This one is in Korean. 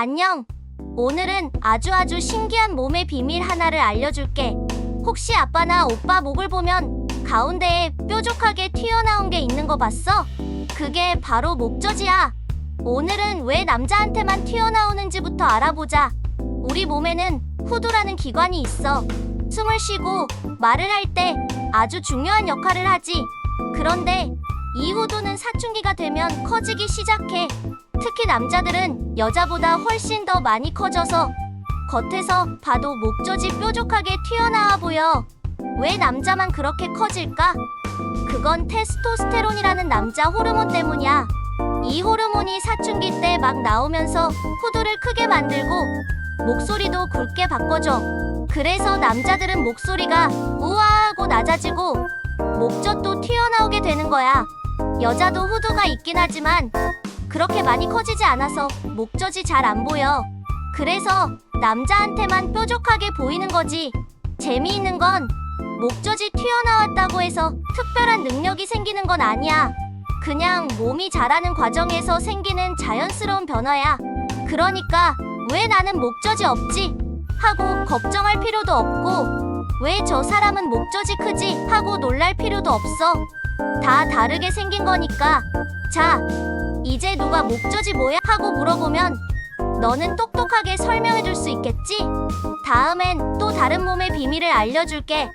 안녕. 오늘은 아주 아주 신기한 몸의 비밀 하나를 알려줄게. 혹시 아빠나 오빠 목을 보면 가운데에 뾰족하게 튀어나온 게 있는 거 봤어? 그게 바로 목젖이야. 오늘은 왜 남자한테만 튀어나오는지부터 알아보자. 우리 몸에는 후두라는 기관이 있어. 숨을 쉬고 말을 할 때 아주 중요한 역할을 하지. 그런데 이 후두는 사춘기가 되면 커지기 시작해. 특히 남자들은 여자보다 훨씬 더 많이 커져서 겉에서 봐도 목젖이 뾰족하게 튀어나와 보여. 왜 남자만 그렇게 커질까? 그건 테스토스테론이라는 남자 호르몬 때문이야. 이 호르몬이 사춘기 때 막 나오면서 후두를 크게 만들고 목소리도 굵게 바꿔줘. 그래서 남자들은 목소리가 우아하고 낮아지고 목젖도 튀어나오게 되는 거야. 여자도 후두가 있긴 하지만 그렇게 많이 커지지 않아서 목젖이 잘 안 보여. 그래서 남자한테만 뾰족하게 보이는 거지. 재미있는 건 목젖이 튀어나왔다고 해서 특별한 능력이 생기는 건 아니야. 그냥 몸이 자라는 과정에서 생기는 자연스러운 변화야. 그러니까 왜 나는 목젖이 없지? 하고 걱정할 필요도 없고 왜 저 사람은 목젖이 크지? 하고 놀랄 필요도 없어. 다 다르게 생긴 거니까. 자, 이제 누가 목젖이 뭐야? 하고 물어보면 너는 똑똑하게 설명해 줄 수 있겠지? 다음엔 또 다른 몸의 비밀을 알려줄게.